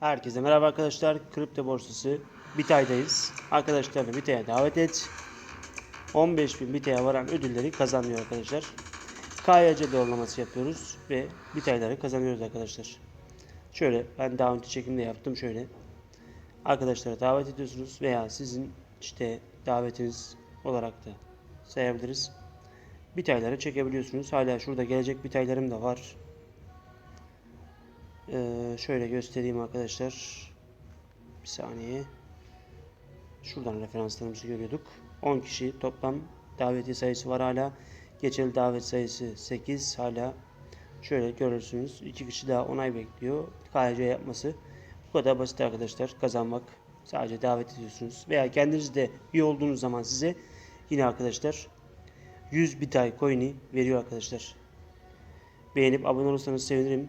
Herkese merhaba arkadaşlar. Kripto borsası Bitay'dayız. Arkadaşlarını Bitay'a davet et. 15.000 Bitay'a varan ödülleri kazanıyor arkadaşlar. KYC doğrulaması yapıyoruz ve Bitay'ları kazanıyoruz arkadaşlar. Şöyle ben daha önce çekimde yaptım şöyle. Arkadaşlara davet ediyorsunuz veya sizin işte davetiniz olarak da sayabiliriz. Bitay'ları çekebiliyorsunuz. Hala şurada gelecek Bitay'larım da var. Ee, şöyle göstereyim arkadaşlar. Bir saniye. Şuradan referanslarımızı görüyorduk. 10 kişi toplam daveti sayısı var hala. Geçerli davet sayısı 8 hala. Şöyle görürsünüz. 2 kişi daha onay bekliyor. KYC yapması. Bu kadar basit arkadaşlar. Kazanmak. Sadece davet ediyorsunuz. Veya kendiniz de üye olduğunuz zaman size yine arkadaşlar 100 bitay coin'i veriyor arkadaşlar. Beğenip abone olursanız sevinirim.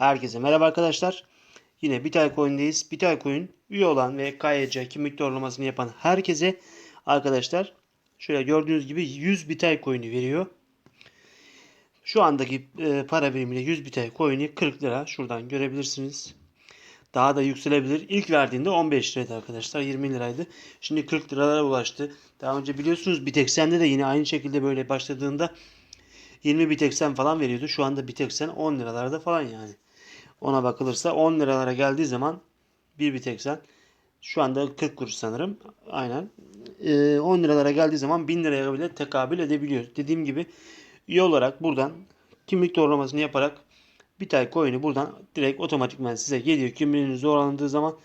Herkese merhaba arkadaşlar. Yine Bitay Coin'deyiz. Bitay Coin üye olan ve KYC kimlik doğrulamasını yapan herkese arkadaşlar şöyle gördüğünüz gibi 100 Bitay Coin'i veriyor. Şu andaki e, para birimiyle 100 Bitay Coin'i 40 lira. Şuradan görebilirsiniz. Daha da yükselebilir. İlk verdiğinde 15 liraydı arkadaşlar. 20 liraydı. Şimdi 40 liralara ulaştı. Daha önce biliyorsunuz Bitexen'de de yine aynı şekilde böyle başladığında 20 Bitexen falan veriyordu. Şu anda Bitexen 10 liralarda falan yani. Ona bakılırsa 10 liralara geldiği zaman bir Bitexen şu anda 40 kuruş sanırım. Aynen. Ee, 10 liralara geldiği zaman 1000 liraya bile tekabül edebiliyor. Dediğim gibi üye olarak buradan kimlik doğrulamasını yaparak Bitay coin'i buradan direkt otomatikman size geliyor. Kimliğiniz doğrulandığı zaman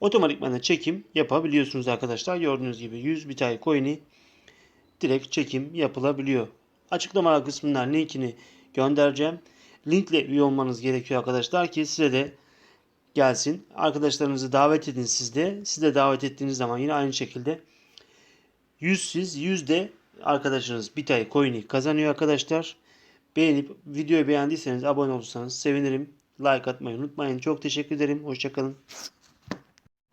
otomatikman da çekim yapabiliyorsunuz arkadaşlar. Gördüğünüz gibi 100 Bitay coin'i direkt çekim yapılabiliyor. Açıklamalar kısmından linkini göndereceğim. Linkle üye olmanız gerekiyor arkadaşlar ki size de gelsin. Arkadaşlarınızı davet edin siz de. Siz de davet ettiğiniz zaman yine aynı şekilde 100 siz 100 de arkadaşınız Bitay coin'i kazanıyor arkadaşlar. Beğenip videoyu beğendiyseniz abone olursanız sevinirim. Like atmayı unutmayın. Çok teşekkür ederim. Hoşçakalın.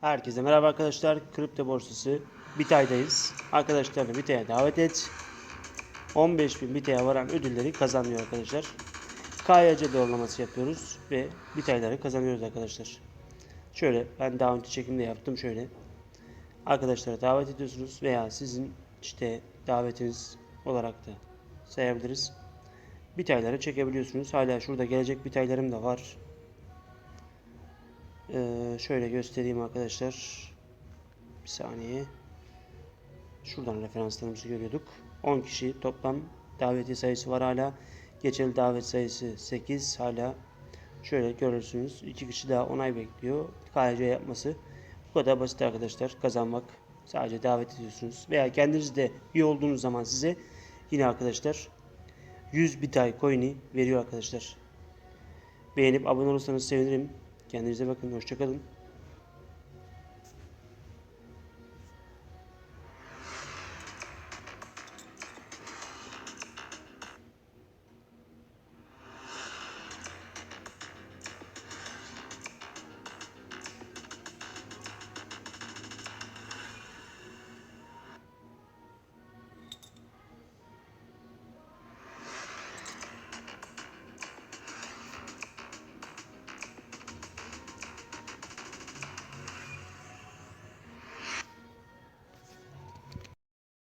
Herkese merhaba arkadaşlar. Kripto borsası Bitay'dayız. Arkadaşlarını Bitay'a davet et. 15.000 Bitay'a varan ödülleri kazanıyor arkadaşlar. KYC doğrulaması yapıyoruz ve Bitay'ları kazanıyoruz arkadaşlar. Şöyle ben daha önce çekimde yaptım şöyle. Arkadaşlara davet ediyorsunuz veya sizin işte davetiniz olarak da sayabiliriz. Bitayları çekebiliyorsunuz. Hala şurada gelecek bitaylarım da var. Ee, şöyle göstereyim arkadaşlar. Bir saniye. Şuradan referanslarımızı görüyorduk. 10 kişi toplam daveti sayısı var hala. Geçerli davet sayısı 8 hala. Şöyle görürsünüz. 2 kişi daha onay bekliyor. KYC yapması. Bu kadar basit arkadaşlar. Kazanmak. Sadece davet ediyorsunuz. Veya kendiniz de üye olduğunuz zaman size yine arkadaşlar 100 bitay coin'i veriyor arkadaşlar. Beğenip abone olursanız sevinirim. Kendinize bakın. Hoşçakalın.